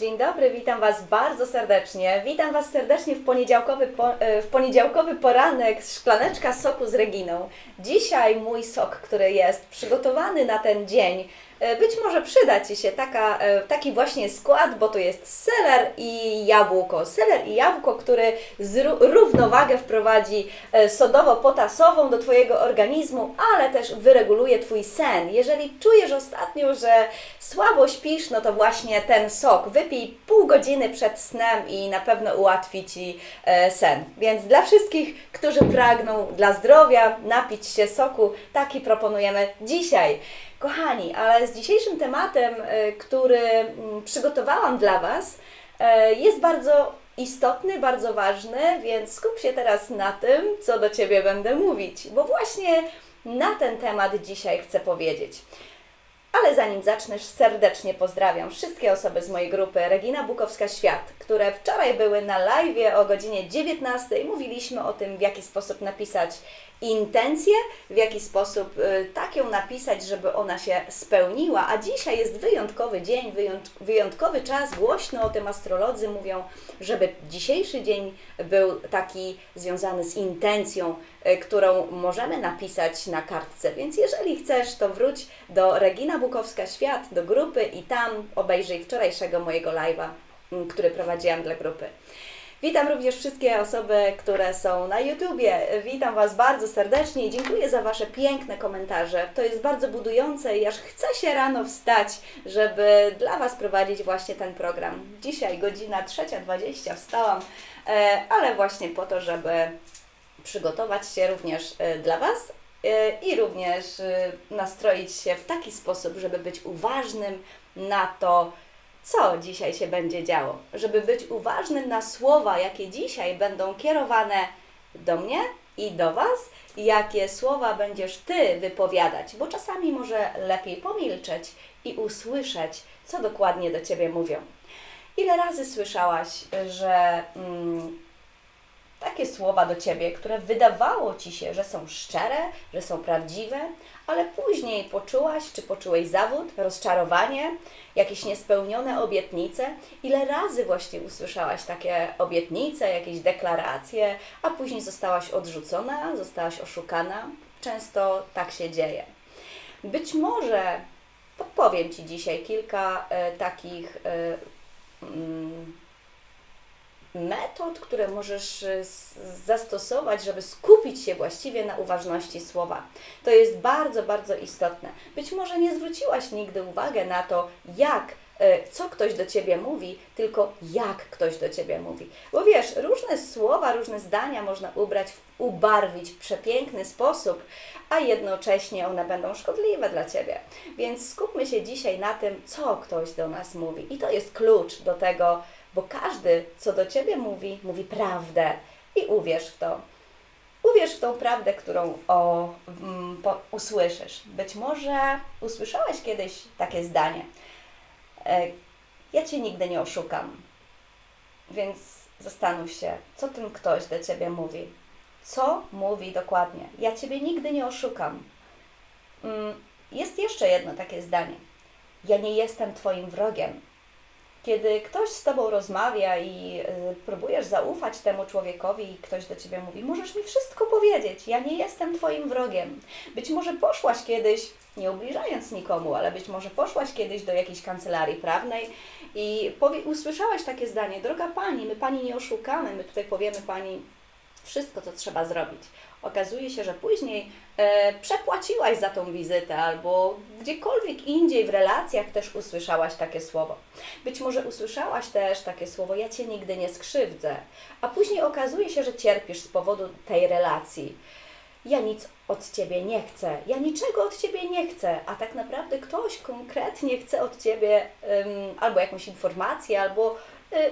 Dzień dobry, witam Was bardzo serdecznie. Witam Was serdecznie w poniedziałkowy, po, e, w poniedziałkowy poranek z szklaneczka soku z Reginą. Dzisiaj mój sok, który jest przygotowany na ten dzień, być może przyda Ci się taka, e, taki właśnie skład, bo to jest seler i jabłko. Seler i jabłko, który równowagę wprowadzi e, sodowo-potasową do Twojego organizmu, ale też wyreguluje Twój sen. Jeżeli czujesz ostatnio, że słabo śpisz, no to właśnie ten sok wypij pół godziny przed snem i na pewno ułatwi Ci e, sen. Więc dla wszystkich, którzy pragną dla zdrowia napić się soku, taki proponujemy dzisiaj. Kochani, ale z dzisiejszym tematem, e, który mm, przygotowałam dla Was, e, jest bardzo istotny, bardzo ważny, więc skup się teraz na tym, co do Ciebie będę mówić, bo właśnie na ten temat dzisiaj chcę powiedzieć. Ale zanim zacznę, serdecznie pozdrawiam wszystkie osoby z mojej grupy Regina Bukowska Świat, które wczoraj były na live o godzinie 19. Mówiliśmy o tym, w jaki sposób napisać intencję, w jaki sposób y, tak ją napisać, żeby ona się spełniła. A dzisiaj jest wyjątkowy dzień, wyjąt- wyjątkowy czas. Głośno o tym astrolodzy mówią, żeby dzisiejszy dzień był taki związany z intencją, y, którą możemy napisać na kartce. Więc jeżeli chcesz, to wróć do Regina Bukowska Świat, do grupy i tam obejrzyj wczorajszego mojego live'a, m, który prowadziłam dla grupy. Witam również wszystkie osoby, które są na YouTubie. Witam Was bardzo serdecznie i dziękuję za Wasze piękne komentarze. To jest bardzo budujące i aż chcę się rano wstać, żeby dla Was prowadzić właśnie ten program. Dzisiaj godzina 3.20 wstałam, e, ale właśnie po to, żeby przygotować się również e, dla Was i również e, nastroić się w taki sposób, żeby być uważnym na to, co dzisiaj się będzie działo. Żeby być uważnym na słowa, jakie dzisiaj będą kierowane do mnie i do Was, jakie słowa będziesz Ty wypowiadać, bo czasami może lepiej pomilczeć i usłyszeć, co dokładnie do Ciebie mówią. Ile razy słyszałaś, że mm, takie słowa do ciebie, które wydawało ci się, że są szczere, że są prawdziwe, ale później poczułaś, czy poczułeś zawód, rozczarowanie, jakieś niespełnione obietnice? Ile razy właśnie usłyszałaś takie obietnice, jakieś deklaracje, a później zostałaś odrzucona, zostałaś oszukana? Często tak się dzieje. Być może podpowiem Ci dzisiaj kilka e, takich mm, metod, które możesz y, zastosować, żeby skupić się właściwie na uważności słowa. To jest bardzo, bardzo istotne. Być może nie zwróciłaś nigdy uwagi na to, jak, y, co ktoś do ciebie mówi, tylko jak ktoś do ciebie mówi. Bo wiesz, różne słowa, różne zdania można ubrać, ubarwić w przepiękny sposób, a jednocześnie one będą szkodliwe dla ciebie. Więc skupmy się dzisiaj na tym, co ktoś do nas mówi. I to jest klucz do tego, bo każdy, co do ciebie mówi, mówi prawdę i uwierz w to. Uwierz w tą prawdę, którą o, mm, po, usłyszysz. Być może usłyszałeś kiedyś takie zdanie. E, ja cię nigdy nie oszukam. Więc zastanów się, co ten ktoś do ciebie mówi. Co mówi dokładnie? Ja ciebie nigdy nie oszukam. Mm, Jest jeszcze jedno takie zdanie. Ja nie jestem twoim wrogiem. Kiedy ktoś z Tobą rozmawia i y, próbujesz zaufać temu człowiekowi i ktoś do Ciebie mówi, możesz mi wszystko powiedzieć, ja nie jestem Twoim wrogiem. Być może poszłaś kiedyś, nie ubliżając nikomu, ale być może poszłaś kiedyś do jakiejś kancelarii prawnej i powie, usłyszałaś takie zdanie, droga Pani, my Pani nie oszukamy, my tutaj powiemy Pani wszystko, co trzeba zrobić. Okazuje się, że później e, przepłaciłaś za tą wizytę albo gdziekolwiek indziej w relacjach też usłyszałaś takie słowo. Być może usłyszałaś też takie słowo, ja Cię nigdy nie skrzywdzę, a później okazuje się, że cierpisz z powodu tej relacji. Ja nic od Ciebie nie chcę, ja niczego od Ciebie nie chcę, a tak naprawdę ktoś konkretnie chce od Ciebie ym, albo jakąś informację, albo,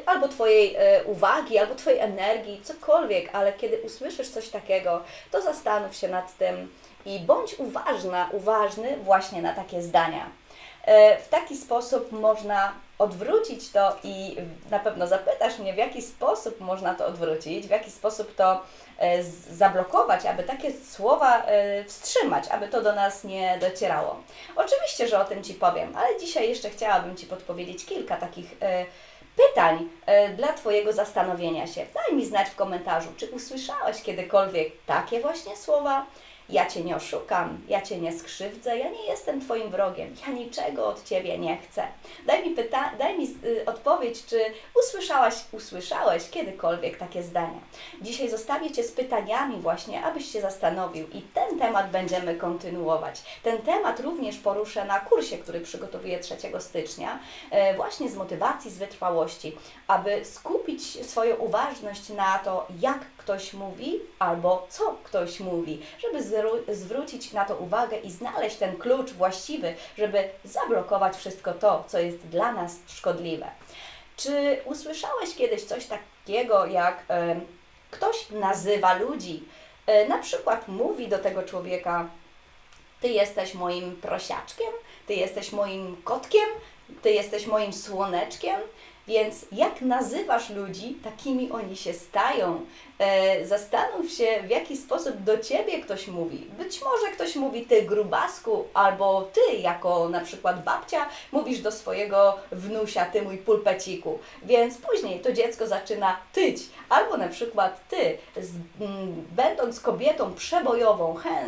albo Twojej y, uwagi, albo Twojej energii, cokolwiek, ale kiedy usłyszysz coś takiego, to zastanów się nad tym i bądź uważna, uważny właśnie na takie zdania. E, W taki sposób można odwrócić to i na pewno zapytasz mnie, w jaki sposób można to odwrócić, w jaki sposób to zablokować, aby takie słowa wstrzymać, aby to do nas nie docierało. Oczywiście, że o tym Ci powiem, ale dzisiaj jeszcze chciałabym Ci podpowiedzieć kilka takich pytań e, dla Twojego zastanowienia się. Daj mi znać w komentarzu, czy usłyszałeś kiedykolwiek takie właśnie słowa? Ja Cię nie oszukam, ja Cię nie skrzywdzę, ja nie jestem Twoim wrogiem, ja niczego od Ciebie nie chcę. Daj mi, pyta- daj mi y, odpowiedź, czy usłyszałaś, usłyszałeś kiedykolwiek takie zdania. Dzisiaj zostawię Cię z pytaniami właśnie, abyś się zastanowił i ten temat będziemy kontynuować. Ten temat również poruszę na kursie, który przygotowuję 3 stycznia, e, właśnie z motywacji, z wytrwałości, aby skupić swoją uważność na to, jak ktoś mówi albo co ktoś mówi, żeby zwrócić na to uwagę i znaleźć ten klucz właściwy, żeby zablokować wszystko to, co jest dla nas szkodliwe. Czy usłyszałeś kiedyś coś takiego, jak ktoś nazywa ludzi? E, na przykład mówi do tego człowieka: Ty jesteś moim prosiaczkiem, ty jesteś moim kotkiem, ty jesteś moim słoneczkiem. Więc jak nazywasz ludzi, takimi oni się stają. E, zastanów się, w jaki sposób do ciebie ktoś mówi. Być może ktoś mówi ty grubasku, albo ty, jako na przykład babcia, mówisz do swojego wnusia, ty mój pulpeciku. Więc później to dziecko zaczyna tyć, albo na przykład ty, z, m, będąc kobietą przebojową, chę,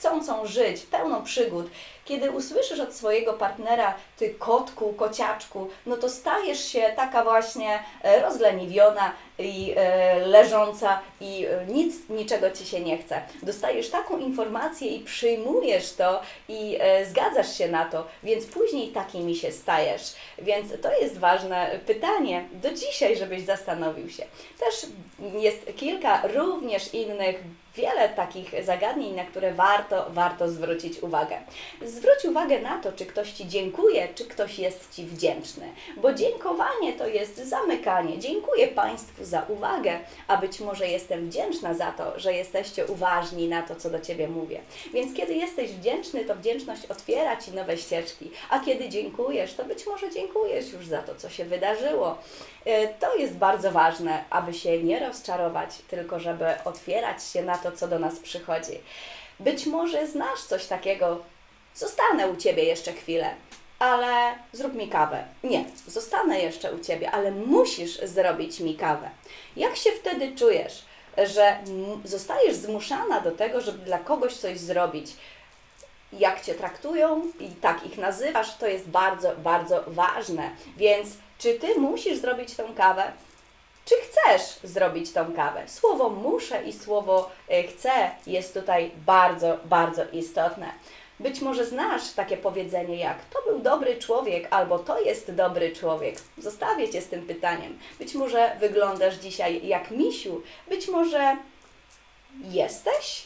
chcącą żyć, pełną przygód, kiedy usłyszysz od swojego partnera, ty kotku, kociaczku, no to stajesz się taka właśnie e, rozleniwiona i e, leżąca i e, nic, niczego ci się nie chce. Dostajesz taką informację i przyjmujesz to i e, zgadzasz się na to, więc później takimi się stajesz. Więc to jest ważne pytanie do dzisiaj, żebyś zastanowił się. Też jest kilka również innych wiele takich zagadnień, na które warto, warto zwrócić uwagę. Zwróć uwagę na to, czy ktoś Ci dziękuje, czy ktoś jest Ci wdzięczny, bo dziękowanie to jest zamykanie. Dziękuję Państwu za uwagę, a być może jestem wdzięczna za to, że jesteście uważni na to, co do Ciebie mówię. Więc kiedy jesteś wdzięczny, to wdzięczność otwiera Ci nowe ścieżki, a kiedy dziękujesz, to być może dziękujesz już za to, co się wydarzyło. E, To jest bardzo ważne, aby się nie rozczarować, tylko żeby otwierać się na to, co do nas przychodzi. Być może znasz coś takiego, zostanę u Ciebie jeszcze chwilę, ale zrób mi kawę. Nie, zostanę jeszcze u Ciebie, ale musisz zrobić mi kawę. Jak się wtedy czujesz, że zostajesz zmuszana do tego, żeby dla kogoś coś zrobić? jak Cię traktują i tak ich nazywasz, to jest bardzo, bardzo ważne. Więc czy Ty musisz zrobić tą kawę? Czy chcesz zrobić tą kawę? Słowo muszę i słowo y, chcę jest tutaj bardzo, bardzo istotne. Być może znasz takie powiedzenie jak to był dobry człowiek albo to jest dobry człowiek. Zostawię Cię z tym pytaniem. Być może wyglądasz dzisiaj jak misiu, być może jesteś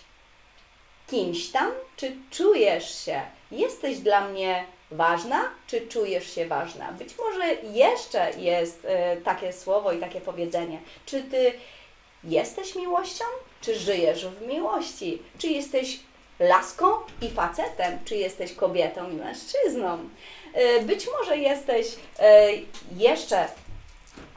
kimś tam, czy czujesz się, jesteś dla mnie ważna, czy czujesz się ważna? Być może jeszcze jest e, takie słowo i takie powiedzenie. Czy ty jesteś miłością, czy żyjesz w miłości? Czy jesteś laską i facetem, czy jesteś kobietą i mężczyzną? E, być może jesteś e, jeszcze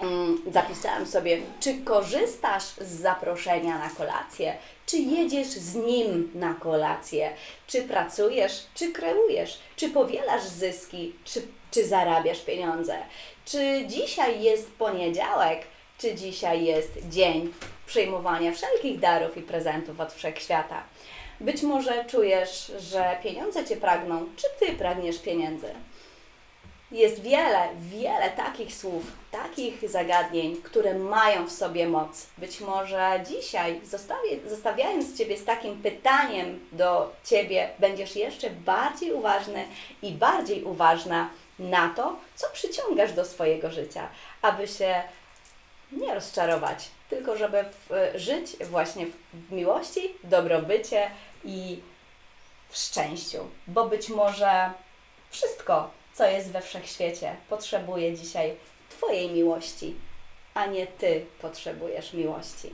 Mm, zapisałam sobie, czy korzystasz z zaproszenia na kolację, czy jedziesz z nim na kolację, czy pracujesz, czy kreujesz, czy powielasz zyski, czy, czy zarabiasz pieniądze, czy dzisiaj jest poniedziałek, czy dzisiaj jest dzień przyjmowania wszelkich darów i prezentów od wszechświata. Być może czujesz, że pieniądze cię pragną, czy ty pragniesz pieniędzy. Jest wiele, wiele takich słów, takich zagadnień, które mają w sobie moc. Być może dzisiaj, zostawię, zostawiając Ciebie z takim pytaniem do Ciebie, będziesz jeszcze bardziej uważny i bardziej uważna na to, co przyciągasz do swojego życia, aby się nie rozczarować, tylko żeby w, żyć właśnie w miłości, dobrobycie i w szczęściu, bo być może wszystko, co jest we wszechświecie, potrzebuje dzisiaj Twojej miłości, a nie Ty potrzebujesz miłości.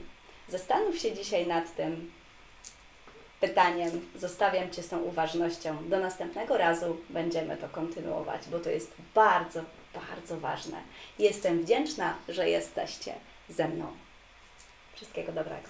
Zastanów się dzisiaj nad tym pytaniem. Zostawiam Cię z tą uważnością. Do następnego razu będziemy to kontynuować, bo to jest bardzo, bardzo ważne. Jestem wdzięczna, że jesteście ze mną. Wszystkiego dobrego.